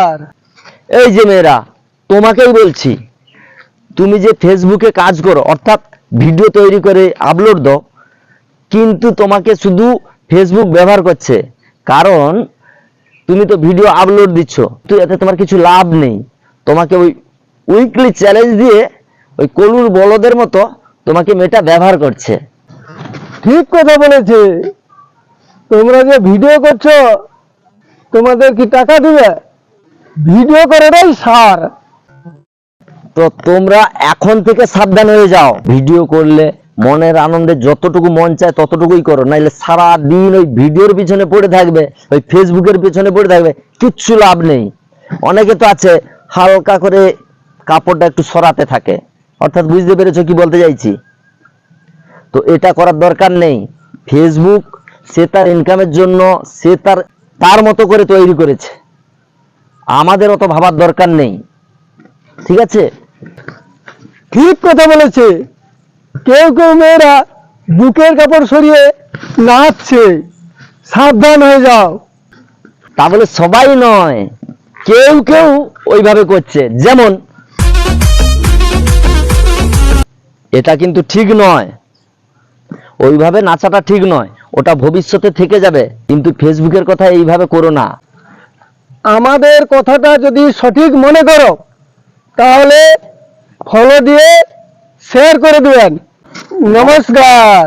নমস্কার এই যে মেয়েরা, তোমাকেই বলছি, তুমি যে ফেসবুকে কাজ করো, অর্থাৎ ভিডিও তৈরি করে আপলোড দাও, কিন্তু তোমাকে শুধু ফেসবুক ব্যবহার করছে। কারণ তুমি তো ভিডিও আপলোড দিচ্ছ তো এতে তোমার কিছু লাভ নেই। তোমাকে ওই উইকলি চ্যালেঞ্জ দিয়ে ওই কলুর বলদের মতো তোমাকে মেয়েটা ব্যবহার করছে। ঠিক কথা বলেছে। তোমরা যে ভিডিও করছ, তোমাদের কি টাকা দিবে? ভিডিও করাটাই সার তো তোমরা এখন থেকে সাবধান হয়ে যাও। ভিডিও করলে মনের আনন্দে যতটুকু মন চায় ততটুকুই করো, নাইলে সারা দিন ওই ভিডিওর পিছনে পড়ে থাকবে, ওই ফেসবুকের পিছনে পড়ে থাকবে, কিচ্ছু লাভ নেই। অনেকে তো আছে, হালকা করে কাপড়টা একটু সরাতে থাকে। অর্থাৎ বুঝতে পেরেছ কি বলতে চাইছি? তো এটা করার দরকার নেই। ফেসবুক সে তার ইনকামের জন্য, সে তার তার মতো করে তৈরি করেছে। আমাদের অত ভাবার দরকার নেই। ঠিক আছে? ঠিক কথা বলেছে। কেউ কেউ মেয়েরা বুকের কাপড় সরিয়ে নাচছে। সাবধান হয়ে যাও। তা বলে সবাই নয়, কেউ কেউ ওইভাবে করছে। যেমন, এটা কিন্তু ঠিক নয়। ওইভাবে নাচাটা ঠিক নয়। ওটা ভবিষ্যতে থেকে যাবে। কিন্তু ফেসবুকের কথা এইভাবে করো না। আমাদের কথাটা যদি সঠিক মনে করো তাহলে ফলো দিয়ে শেয়ার করে দেবেন। নমস্কার।